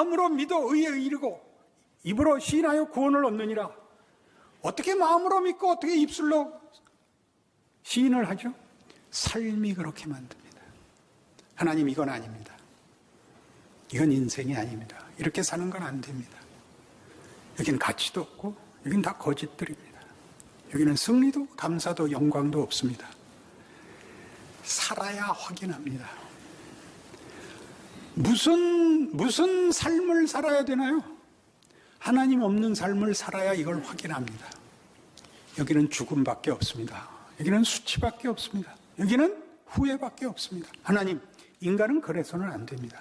마음으로 믿어 의에 이르고 입으로 시인하여 구원을 얻느니라. 어떻게 마음으로 믿고 어떻게 입술로 시인을 하죠? 삶이 그렇게 만듭니다. 하나님 이건 아닙니다. 이건 인생이 아닙니다. 이렇게 사는 건 안 됩니다. 여기는 가치도 없고 여기는 다 거짓들입니다. 여기는 승리도 감사도 영광도 없습니다. 살아야 확인합니다. 무슨 무슨 삶을 살아야 되나요? 하나님 없는 삶을 살아야 이걸 확인합니다. 여기는 죽음밖에 없습니다. 여기는 수치밖에 없습니다. 여기는 후회밖에 없습니다. 하나님, 인간은 그래서는 안 됩니다.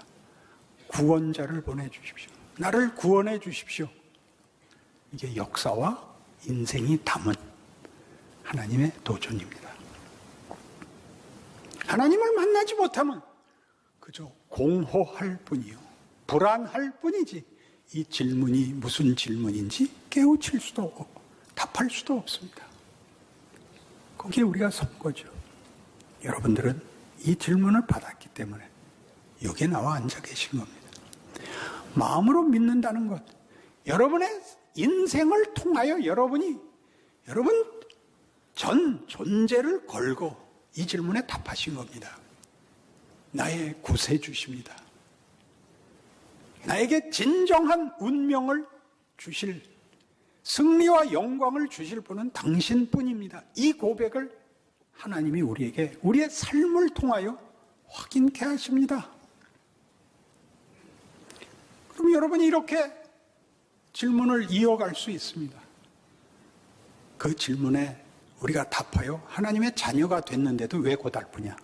구원자를 보내주십시오. 나를 구원해 주십시오. 이게 역사와 인생이 담은 하나님의 도전입니다. 하나님을 만나지 못하면 그저 공허할 뿐이요. 불안할 뿐이지 이 질문이 무슨 질문인지 깨우칠 수도 없고 답할 수도 없습니다. 거기에 우리가 선 거죠. 여러분들은 이 질문을 받았기 때문에 여기에 나와 앉아 계신 겁니다. 마음으로 믿는다는 것, 여러분의 인생을 통하여 여러분이 여러분 전 존재를 걸고 이 질문에 답하신 겁니다. 나의 구세주십니다. 나에게 진정한 운명을 주실 승리와 영광을 주실 분은 당신뿐입니다. 이 고백을 하나님이 우리에게 우리의 삶을 통하여 확인케 하십니다. 그럼 여러분이 이렇게 질문을 이어갈 수 있습니다. 그 질문에 우리가 답하여 하나님의 자녀가 됐는데도 왜 고달프냐?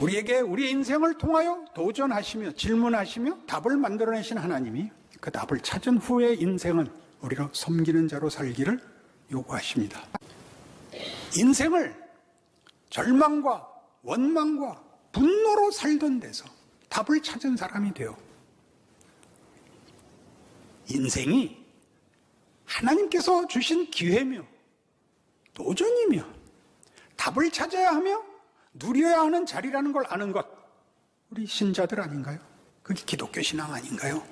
우리에게 우리 인생을 통하여 도전하시며 질문하시며 답을 만들어내신 하나님이 그 답을 찾은 후에 인생은 우리가 섬기는 자로 살기를 요구하십니다. 인생을 절망과 원망과 분노로 살던 데서 답을 찾은 사람이 되어 인생이 하나님께서 주신 기회며 도전이며 답을 찾아야 하며 누려야 하는 자리라는 걸 아는 것 우리 신자들 아닌가요? 그게 기독교 신앙 아닌가요?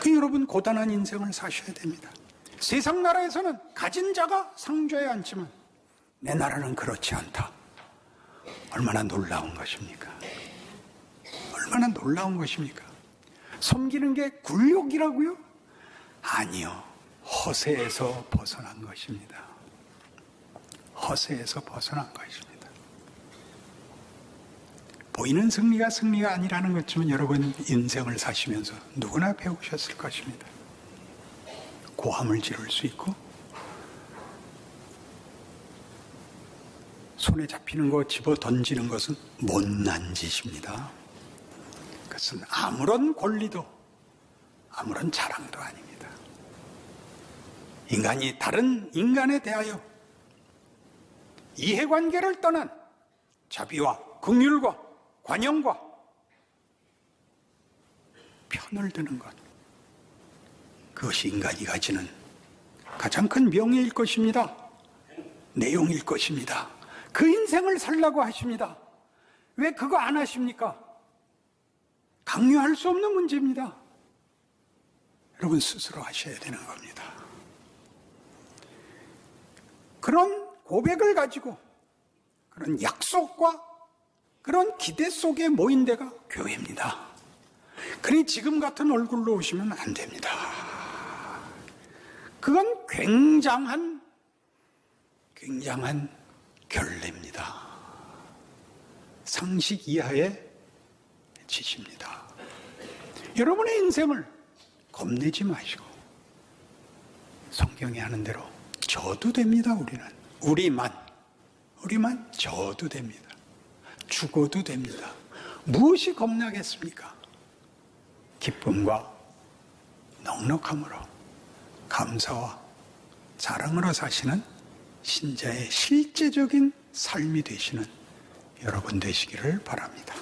그 여러분 고단한 인생을 사셔야 됩니다. 세상 나라에서는 가진 자가 상주에 앉지만 내 나라는 그렇지 않다. 얼마나 놀라운 것입니까? 얼마나 놀라운 것입니까? 섬기는 게 굴욕이라고요? 아니요. 허세에서 벗어난 것입니다. 허세에서 벗어난 것입니다. 보이는 승리가 승리가 아니라는 것쯤은 여러분 인생을 사시면서 누구나 배우셨을 것입니다. 고함을 지를 수 있고 손에 잡히는 거 집어 던지는 것은 못난 짓입니다. 그것은 아무런 권리도 아무런 자랑도 아닙니다. 인간이 다른 인간에 대하여 이해관계를 떠난 자비와 긍휼과 관용과 편을 드는 것 그것이 인간이 가지는 가장 큰 명예일 것입니다. 내용일 것입니다. 그 인생을 살라고 하십니다. 왜 그거 안 하십니까? 강요할 수 없는 문제입니다. 여러분 스스로 하셔야 되는 겁니다. 그런 고백을 가지고 그런 약속과 그런 기대 속에 모인 데가 교회입니다. 그러니 지금 같은 얼굴로 오시면 안 됩니다. 그건 굉장한, 굉장한 결례입니다. 상식 이하의 짓입니다. 여러분의 인생을 겁내지 마시고 성경이 하는 대로 져도 됩니다, 우리는. 우리만, 우리만 져도 됩니다. 죽어도 됩니다. 무엇이 겁나겠습니까? 기쁨과 넉넉함으로 감사와 자랑으로 사시는 신자의 실제적인 삶이 되시는 여러분 되시기를 바랍니다.